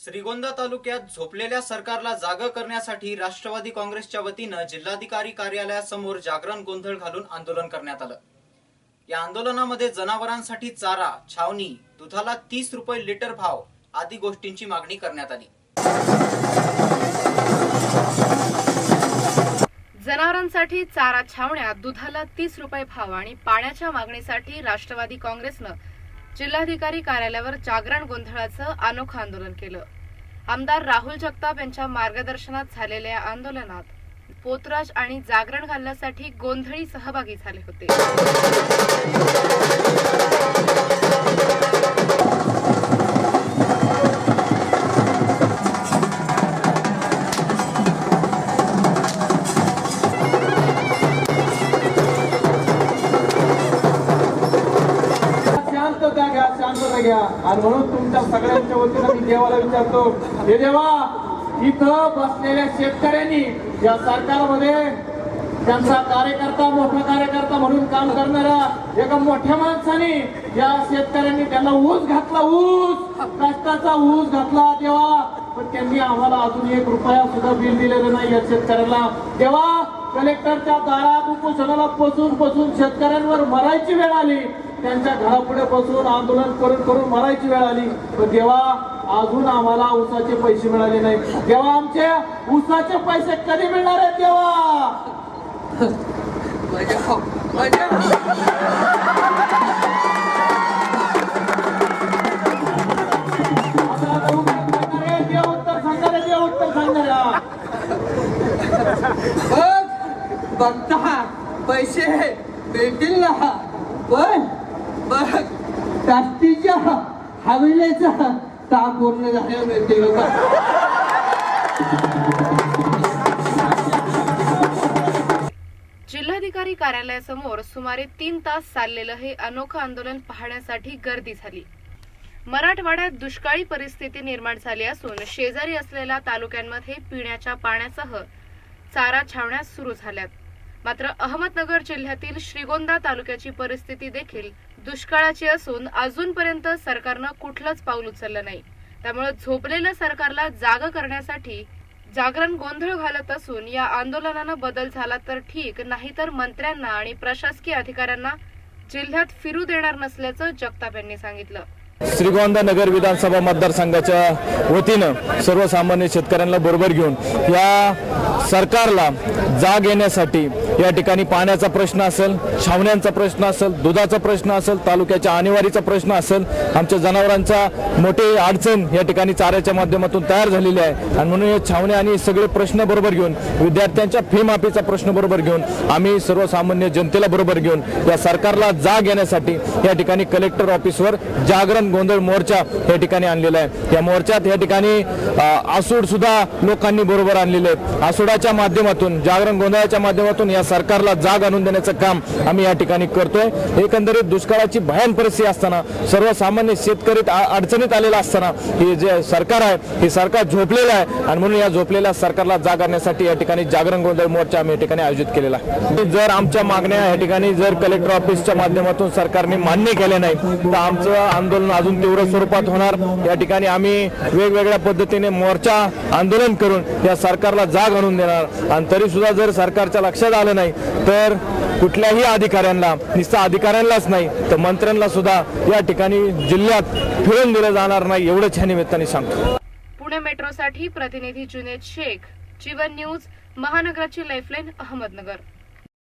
श्रीगोंदा तालुक्यात झोपलेल्या सरकारला जाग करण्यासाठी राष्ट्रवादी काँग्रेसच्या वतीनं जिल्हाधिकारी कार्यालयासमोर जागरण गोंधळ घालून आंदोलन करण्यात आलं. या आंदोलनामध्ये जनावरांसाठी चारा छावणी दुधाला तीस रुपये लिटर भाव आदी गोष्टींची मागणी करण्यात आली. जनावरांसाठी चारा छावण्या दुधाला तीस रुपये भाव आणि पाण्याच्या मागणीसाठी राष्ट्रवादी काँग्रेसनं जिल्हाधिकारी कार्यालयावर जागरण गोंधळाचं अनोखं आंदोलन केलं. आमदार राहुल जगताप यांच्या मार्गदर्शनात झालेल्या या आंदोलनात पोतराज आणि जागरण घालण्यासाठी गोंधळी सहभागी झाले होते. शांतता घ्या शांतता घ्या. आणि म्हणून तुमच्या सगळ्यांच्या वतीनं मी देवाला विचारतो हे देवा इथं बसलेल्या शेतकऱ्यांनी या सरकारमध्ये त्यांचा कार्यकर्ता मोठा कार्यकर्ता म्हणून काम करणाऱ्या एका मोठ्या माणसाने या शेतकऱ्यांनी त्यांना ऊस घातला ऊस. कष्टाचा ऊस घातला तेव्हा पण त्यांनी आम्हाला अजून एक रुपया सुद्धा बिल दिलेलं नाही या शेतकऱ्यांना तेव्हा कलेक्टरच्या दारात उपोषणाला पसून पसून शेतकऱ्यांवर मरायची वेळ आली. त्यांच्या घरापुढे बसून आंदोलन करून करून मरायची वेळ आली. पण तेव्हा अजून आम्हाला ऊसाचे पैसे मिळाले नाही तेव्हा आमचे ऊसाचे पैसे कधी मिळणार आहेत. बघ बघता. पैसे भेटतील ना. पण बघ हवेलीचा पूर्ण झाल्यावर मिळते जिल्हाधिकारी कार्यालयासमोर सुमारे तीन तास चाललेलं हे अनोखं आंदोलन पाहण्यासाठी गर्दी झाली. मराठवाड्यात दुष्काळी परिस्थिती निर्माण झाली असून शेजारी असलेल्या तालुक्यांमध्ये पिण्याच्या पाण्यासह चारा छावण्या सुरू झाल्यात. मात्र अहमदनगर जिल्ह्यातील श्रीगोंदा तालुक्याची परिस्थिती देखील दुष्काळाची असून अजूनपर्यंत सरकारनं कुठलंच पाऊल उचललं नाही. त्यामुळे झोपलेल्या सरकारला जाग करण्यासाठी जागरण गोंधळ घालत असून या आंदोलनानं बदल झाला तर ठीक नाहीतर मंत्र्यांना आणि प्रशासकीय अधिकाऱ्यांना जिल्ह्यात फिरू देणार नसल्याचं जगताप यांनी सांगितलं. श्रीगोंदा नगर विधानसभा मतदारसंघाच्या वतीनं सर्वसामान्य शेतकऱ्यांना बरोबर घेऊन या सरकारला जाग येण्यासाठी या ठिकाणी पाण्याचा प्रश्न असेल छावण्यांचा प्रश्न असेल दुधाचा प्रश्न असेल तालुक्याच्या आणीवारीचा प्रश्न असेल आमच्या जनावरांचा मोठे अडचण या ठिकाणी चाऱ्याच्या माध्यमातून तयार झालेली आहे. आणि म्हणून हे छावण्या आणि सगळे प्रश्न बरोबर घेऊन विद्यार्थ्यांच्या फी माफीचा प्रश्न बरोबर घेऊन आम्ही सर्वसामान्य जनतेला बरोबर घेऊन या सरकारला जाग येण्यासाठी या ठिकाणी कलेक्टर ऑफिसवर जागरण गोंधळ मोर्चा या ठिकाणी आणलेला आहे. या मोर्चात या ठिकाणी आसूड सुद्धा लोकांनी बरोबर आणलेले आहेत. आसूडाच्या माध्यमातून जागरण गोंधळाच्या माध्यमातून या सरकारला जाग आणून देण्याचं काम आम्ही या ठिकाणी करतोय. एकंदरीत दुष्काळाची भयान परिस्थिती असताना सर्वसामान्य शेतकरी अडचणीत आलेला असताना हे जे सरकार आहे हे सरकार झोपलेलं आहे आणि म्हणून या झोपलेल्या सरकारला जाग आणण्यासाठी या ठिकाणी जागरण गोंधळ मोर्चा आम्ही या ठिकाणी आयोजित केलेला आहे. जर आमच्या मागण्या या ठिकाणी जर कलेक्टर ऑफिसच्या माध्यमातून सरकारने मान्य केले नाही तर आमचं आंदोलन अजून तीव्र स्वरूपात होणार. या ठिकाणी आम्ही वेगवेगळ्या पद्धतीने मोर्चा आंदोलन करून या सरकारला जाग आणून देणार. आणि तरी सुद्धा जर सरकारच्या लक्षात आलं नाही. तर कुठल्याही अधिकाऱ्यांना निस्ता अधिकाऱ्यांनाच नाही तर मंत्र्यांना सुद्धा या ठिकाणी जिल्ह्यात फिरून दिलं जाणार नाही एवढंच ह्या निमित्ताने सांगतो. पुणे मेट्रोसाठी प्रतिनिधी जुनेद शेख जीवन न्यूज महानगराची लाईफलाईन अहमदनगर.